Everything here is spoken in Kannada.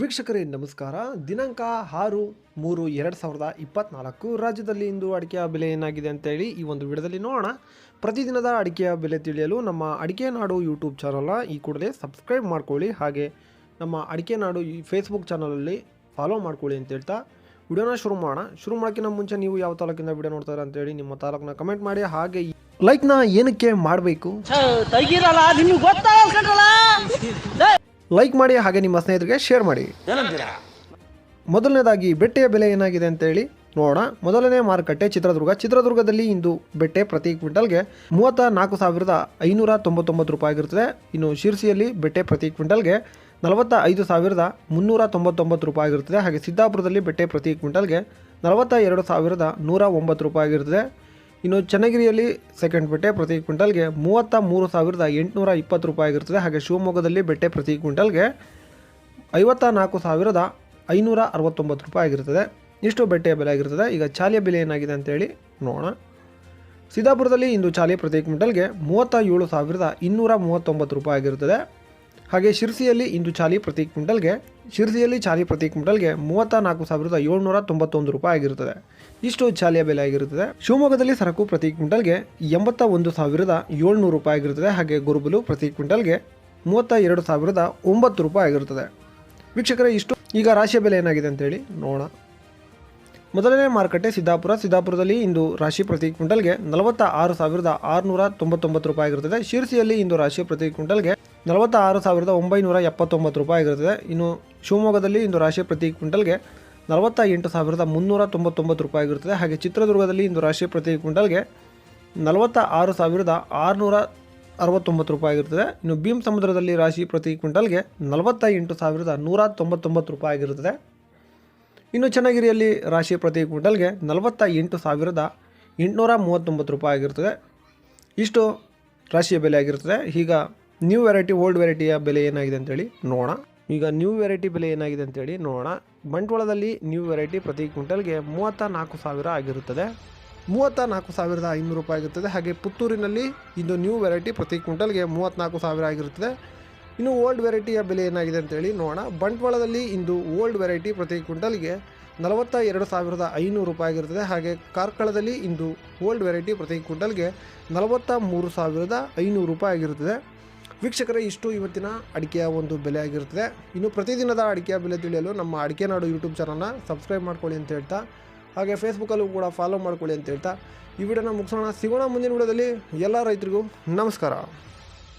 ವೀಕ್ಷಕರೇ, ನಮಸ್ಕಾರ. ದಿನಾಂಕ ಆರು ಮೂರು ಎರಡು ಸಾವಿರದ ಇಪ್ಪತ್ನಾಲ್ಕು. ರಾಜ್ಯದಲ್ಲಿ ಇಂದು ಅಡಿಕೆಯ ಬೆಲೆ ಏನಾಗಿದೆ ಅಂತೇಳಿ ಈ ಒಂದು ವಿಡಿಯೋದಲ್ಲಿ ನೋಡೋಣ. ಪ್ರತಿದಿನದ ಅಡಿಕೆಯ ಬೆಲೆ ತಿಳಿಯಲು ನಮ್ಮ ಅಡಿಕೆ ನಾಡು ಯೂಟ್ಯೂಬ್ ಚಾನಲ್ನ ಈ ಕೂಡಲೇ ಸಬ್ಸ್ಕ್ರೈಬ್ ಮಾಡ್ಕೊಳ್ಳಿ. ಹಾಗೆ ನಮ್ಮ ಅಡಿಕೆ ನಾಡು ಈ ಫೇಸ್ಬುಕ್ ಚಾನಲಲ್ಲಿ ಫಾಲೋ ಮಾಡ್ಕೊಳ್ಳಿ ಅಂತ ಹೇಳ್ತಾ ವಿಡಿಯೋನ ಶುರು ಮಾಡೋಣ. ಶುರು ಮಾಡೋಕ್ಕಿಂತ ಮುಂಚೆ ನೀವು ಯಾವ ತಾಲೂಕಿಂದ ವಿಡಿಯೋ ನೋಡ್ತಾರೆ ಅಂತೇಳಿ ನಿಮ್ಮ ತಾಲೂಕನ್ನ ಕಮೆಂಟ್ ಮಾಡಿ. ಹಾಗೆ ಲೈಕ್ನ ಏನಕ್ಕೆ ಮಾಡಬೇಕು? ಲೈಕ್ ಮಾಡಿ ಹಾಗೆ ನಿಮ್ಮ ಸ್ನೇಹಿತರಿಗೆ ಶೇರ್ ಮಾಡಿ. ಮೊದಲನೇದಾಗಿ ಬೆಟ್ಟೆಯ ಬೆಲೆ ಏನಾಗಿದೆ ಅಂತೇಳಿ ನೋಡೋಣ. ಮೊದಲನೇ ಮಾರುಕಟ್ಟೆ ಚಿತ್ರದುರ್ಗ. ಚಿತ್ರದುರ್ಗದಲ್ಲಿ ಇಂದು ಬೆಟ್ಟೆ ಪ್ರತಿ ಕ್ವಿಂಟಲ್ಗೆ ಮೂವತ್ತ ನಾಲ್ಕು ಸಾವಿರದ ಐನೂರ ತೊಂಬತ್ತೊಂಬತ್ತು ರೂಪಾಯಿ ಆಗಿರ್ತದೆ ಇನ್ನು ಶಿರ್ಸಿಯಲ್ಲಿ ಬೆಟ್ಟೆ ಪ್ರತಿ ಕ್ವಿಂಟಲ್ಗೆ ನಲವತ್ತ ಐದು ಸಾವಿರದ ಮುನ್ನೂರ ತೊಂಬತ್ತೊಂಬತ್ತು ರೂಪಾಯಿ ಆಗಿರ್ತದೆ ಹಾಗೆ ಸಿದ್ದಾಪುರದಲ್ಲಿ ಬೆಟ್ಟೆ ಪ್ರತಿ ಕ್ವಿಂಟಲ್ಗೆ ನಲವತ್ತ ಎರಡು ಸಾವಿರದ ನೂರ ಒಂಬತ್ತು ರೂಪಾಯಿ ಆಗಿರ್ತದೆ ಇನ್ನು ಚನ್ನಗಿರಿಯಲ್ಲಿ ಸೆಕೆಂಡ್ ಬೆಟ್ಟೆ ಪ್ರತಿ ಕ್ವಿಂಟಲ್ಗೆ ಮೂವತ್ತ ಮೂರು ಸಾವಿರದ ಎಂಟುನೂರ ಇಪ್ಪತ್ತು ರೂಪಾಯಿ ಆಗಿರ್ತದೆ ಹಾಗೆ ಶಿವಮೊಗ್ಗದಲ್ಲಿ ಬೆಟ್ಟೆ ಪ್ರತಿ ಕ್ವಿಂಟಲ್ಗೆ ಐವತ್ತ ನಾಲ್ಕು ಸಾವಿರದ ಐನೂರ ಅರವತ್ತೊಂಬತ್ತು ರೂಪಾಯಿ ಆಗಿರ್ತದೆ ಇಷ್ಟು ಬೆಟ್ಟೆಯ ಬೆಲೆ ಆಗಿರ್ತದೆ ಈಗ ಚಾಲಿಯ ಬೆಲೆ ಏನಾಗಿದೆ ಅಂತೇಳಿ ನೋಡೋಣ. ಸಿದ್ದಾಪುರದಲ್ಲಿ ಇಂದು ಚಾಲಿ ಪ್ರತಿ ಕ್ವಿಂಟಲ್ಗೆ ಮೂವತ್ತ ಏಳು ಸಾವಿರದ ಇನ್ನೂರ ಮೂವತ್ತೊಂಬತ್ತು ರೂಪಾಯಿ ಆಗಿರುತ್ತದೆ. ಹಾಗೆ ಶಿರ್ಸಿಯಲ್ಲಿ ಇಂದು ಚಾಲಿ ಪ್ರತಿ ಕ್ವಿಂಟಲ್ಗೆ ಶಿರ್ಸಿಯಲ್ಲಿ ಚಾಲಿ ಪ್ರತಿ ಕ್ವಿಂಟಲ್ಗೆ ಮೂವತ್ತ ನಾಲ್ಕು ಸಾವಿರದ ಏಳ್ನೂರ ತೊಂಬತ್ತೊಂದು ರೂಪಾಯಿ ಆಗಿರುತ್ತದೆ. ಇಷ್ಟು ಚಾಲಿಯ ಬೆಲೆ ಆಗಿರುತ್ತದೆ. ಶಿವಮೊಗ್ಗದಲ್ಲಿ ಸರಕು ಪ್ರತಿ ಕ್ವಿಂಟಲ್ಗೆ ಎಂಬತ್ತ ಒಂದು ಸಾವಿರದ ಏಳ್ನೂರು ರೂಪಾಯಿ ಆಗಿರುತ್ತದೆ. ಹಾಗೆ ಗುರುಬಲು ಪ್ರತಿ ಕ್ವಿಂಟಲ್ಗೆ ಮೂವತ್ತ ಎರಡು ಸಾವಿರದ ಒಂಬತ್ತು ರೂಪಾಯಿ ಆಗಿರುತ್ತದೆ. ವೀಕ್ಷಕರೇ, ಇಷ್ಟು. ಈಗ ರಾಶಿಯ ಬೆಲೆ ಏನಾಗಿದೆ ಅಂತೇಳಿ ನೋಡೋಣ. ಮೊದಲನೇ ಮಾರುಕಟ್ಟೆ ಸಿದ್ದಾಪುರ. ಸಿದ್ದಾಪುರದಲ್ಲಿ ಇಂದು ರಾಶಿ ಪ್ರತಿ ಕ್ವಿಂಟಲ್ಗೆ ನಲವತ್ತ ಆರು ಸಾವಿರದ ಆರುನೂರ ತೊಂಬತ್ತೊಂಬತ್ತು ರೂಪಾಯಿ ಆಗಿರುತ್ತದೆ. ಶಿರ್ಸಿಯಲ್ಲಿ ಇಂದು ರಾಶಿ ಪ್ರತಿ ಕ್ವಿಂಟಲ್ಗೆ ನಲವತ್ತ ಆರು ಸಾವಿರದ ಒಂಬೈನೂರ ಎಪ್ಪತ್ತೊಂಬತ್ತು ರೂಪಾಯಿ ಆಗಿರುತ್ತದೆ. ಇನ್ನು ಶಿವಮೊಗ್ಗದಲ್ಲಿ ಇಂದು ರಾಶಿ ಪ್ರತಿ ಕ್ವಿಂಟಲ್ಗೆ ನಲವತ್ತ ಎಂಟು ಸಾವಿರದ ಮುನ್ನೂರ ತೊಂಬತ್ತೊಂಬತ್ತು ರೂಪಾಯಿ ಆಗಿರುತ್ತದೆ. ಹಾಗೆ ಚಿತ್ರದುರ್ಗದಲ್ಲಿ ಇಂದು ರಾಶಿ ಪ್ರತಿ ಕ್ವಿಂಟಲ್ಗೆ ನಲವತ್ತ ಆರು ಸಾವಿರದ ಆರುನೂರ ಅರವತ್ತೊಂಬತ್ತು ರೂಪಾಯಿ ಆಗಿರುತ್ತದೆ. ಇನ್ನು ಭೀಮ್ ಸಮುದ್ರದಲ್ಲಿ ರಾಶಿ ಪ್ರತಿ ಕ್ವಿಂಟಲ್ಗೆ ನಲವತ್ತ ಎಂಟು ಸಾವಿರದ ನೂರ ತೊಂಬತ್ತೊಂಬತ್ತು ರೂಪಾಯಿ ಆಗಿರುತ್ತದೆ. ಇನ್ನು ಚನ್ನಗಿರಿಯಲ್ಲಿ ರಾಶಿ ಪ್ರತಿ ಕ್ವಿಂಟಲ್ಗೆ ನಲವತ್ತ ಎಂಟು ಸಾವಿರದ ಎಂಟುನೂರ ಮೂವತ್ತೊಂಬತ್ತು ರೂಪಾಯಿ ಆಗಿರ್ತದೆ. ಇಷ್ಟು ರಾಶಿಯ ಬೆಲೆ ಆಗಿರ್ತದೆ. ಈಗ ನ್ಯೂ ವೆರೈಟಿ ಓಲ್ಡ್ ವೆರೈಟಿಯ ಬೆಲೆ ಏನಾಗಿದೆ ಅಂತೇಳಿ ನೋಡೋಣ. ಈಗ ನ್ಯೂ ವೆರೈಟಿ ಬೆಲೆ ಏನಾಗಿದೆ ಅಂತೇಳಿ ನೋಡೋಣ. ಬಂಟ್ವಾಳದಲ್ಲಿ ನ್ಯೂ ವೆರೈಟಿ ಪ್ರತಿ ಕ್ವಿಂಟಲ್ಗೆ ಮೂವತ್ತ ನಾಲ್ಕು ಸಾವಿರ ಆಗಿರುತ್ತದೆ. ಮೂವತ್ತ ನಾಲ್ಕು ಸಾವಿರದ ಐನೂರು ರೂಪಾಯಿ ಆಗಿರ್ತದೆ. ಹಾಗೆ ಪುತ್ತೂರಿನಲ್ಲಿ ಇದು ನ್ಯೂ ವೆರೈಟಿ ಪ್ರತಿ ಕ್ವಿಂಟಲ್ಗೆ ಮೂವತ್ತ್ನಾಲ್ಕು ಸಾವಿರ ಆಗಿರುತ್ತದೆ. ಇನ್ನು ಓಲ್ಡ್ ವೆರೈಟಿಯ ಬೆಲೆ ಏನಾಗಿದೆ ಅಂತೇಳಿ ನೋಡೋಣ. ಬಂಟ್ವಾಳದಲ್ಲಿ ಇಂದು ಓಲ್ಡ್ ವೆರೈಟಿ ಪ್ರತಿ ಕ್ವಿಂಟಲ್ಗೆ ನಲವತ್ತ ಎರಡು ಸಾವಿರದ ಐನೂರು ರೂಪಾಯಿ ಆಗಿರುತ್ತದೆ. ಹಾಗೆ ಕಾರ್ಕಳದಲ್ಲಿ ಇಂದು ಓಲ್ಡ್ ವೆರೈಟಿ ಪ್ರತಿ ಕ್ವಿಂಟಲ್ಗೆ ನಲವತ್ತ ಮೂರು ಸಾವಿರದ ಐನೂರು ರೂಪಾಯಿ ಆಗಿರುತ್ತದೆ. ವೀಕ್ಷಕರೇ, ಇಷ್ಟು ಇವತ್ತಿನ ಅಡಿಕೆಯ ಒಂದು ಬೆಲೆ ಆಗಿರುತ್ತದೆ. ಇನ್ನು ಪ್ರತಿದಿನದ ಅಡಿಕೆಯ ಬೆಲೆ ತಿಳಿಯಲು ನಮ್ಮ ಅಡಿಕೆ ನಾಡು ಯೂಟ್ಯೂಬ್ ಚಾನಲ್ನ ಸಬ್ಸ್ಕ್ರೈಬ್ ಮಾಡ್ಕೊಳ್ಳಿ ಅಂತ ಹೇಳ್ತಾ, ಹಾಗೆ ಫೇಸ್ಬುಕ್ಕಲ್ಲೂ ಕೂಡ ಫಾಲೋ ಮಾಡ್ಕೊಳ್ಳಿ ಅಂತ ಹೇಳ್ತಾ, ಈ ವಿಡಿಯೋನ ಮುಗಿಸೋಣ. ಸಿಗೋಣ ಮುಂದಿನ ವಿಡಿಯೋದಲ್ಲಿ. ಎಲ್ಲ ರೈತರಿಗೂ ನಮಸ್ಕಾರ.